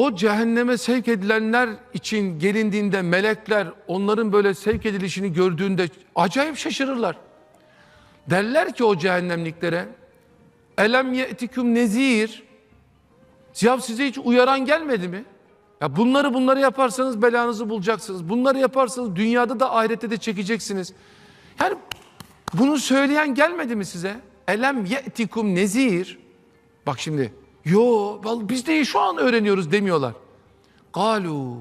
O cehenneme sevk edilenler için gelindiğinde melekler onların böyle sevk edilişini gördüğünde acayip şaşırırlar. Derler ki o cehennemliklere Elem ye'tiküm nezir Ya size hiç uyaran gelmedi mi? Ya bunları bunları yaparsanız belanızı bulacaksınız. Bunları yaparsanız dünyada da ahirette de çekeceksiniz. Yani bunu söyleyen gelmedi mi size? Elem ye'tikum nezir. Bak şimdi. Yo biz de şu an öğreniyoruz demiyorlar. Galu.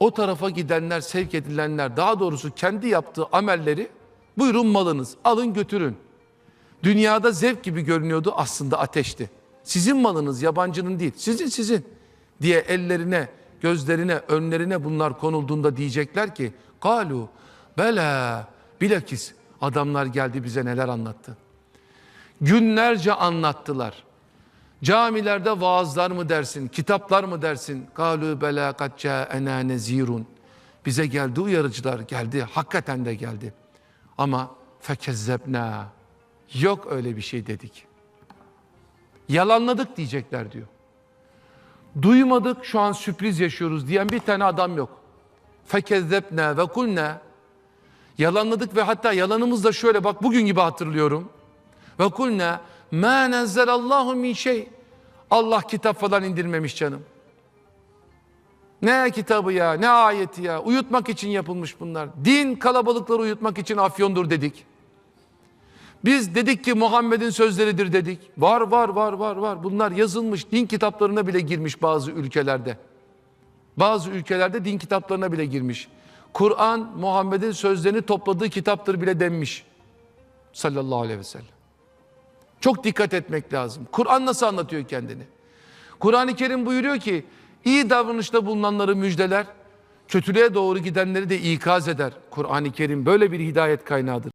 O tarafa gidenler, sevk edilenler, daha doğrusu kendi yaptığı amelleri buyurun malınız, alın götürün. Dünyada zevk gibi görünüyordu aslında ateşti. Sizin malınız yabancının değil, sizin sizin diye ellerine, gözlerine, önlerine bunlar konulduğunda diyecekler ki galu bela bilakis adamlar geldi bize neler anlattı. Günlerce anlattılar. Camilerde vaazlar mı dersin, kitaplar mı dersin? Galu bela kad ca'ena nezirun. Bize geldi uyarıcılar geldi, hakikaten de geldi. Ama fekezzebna. Yok öyle bir şey dedik. Yalanladık diyecekler diyor. Duymadık şu an sürpriz yaşıyoruz diyen bir tane adam yok. Fekezzebna ve kulna. Yalanladık ve hatta yalanımız da şöyle bak bugün gibi hatırlıyorum. Ve kulna ma nezzelallahu min şey. Allah kitap falan indirmemiş canım. Ne kitabı ya, ne ayeti ya. Uyutmak için yapılmış bunlar. Din kalabalıkları uyutmak için afyondur dedik. Biz dedik ki Muhammed'in sözleridir dedik. Var var var var var. Bunlar yazılmış din kitaplarına bile girmiş bazı ülkelerde. Bazı ülkelerde din kitaplarına bile girmiş. Kur'an Muhammed'in sözlerini topladığı kitaptır bile denmiş. Sallallahu aleyhi ve sellem. Çok dikkat etmek lazım. Kur'an nasıl anlatıyor kendini? Kur'an-ı Kerim buyuruyor ki iyi davranışta bulunanları müjdeler, kötülüğe doğru gidenleri de ikaz eder. Kur'an-ı Kerim böyle bir hidayet kaynağıdır.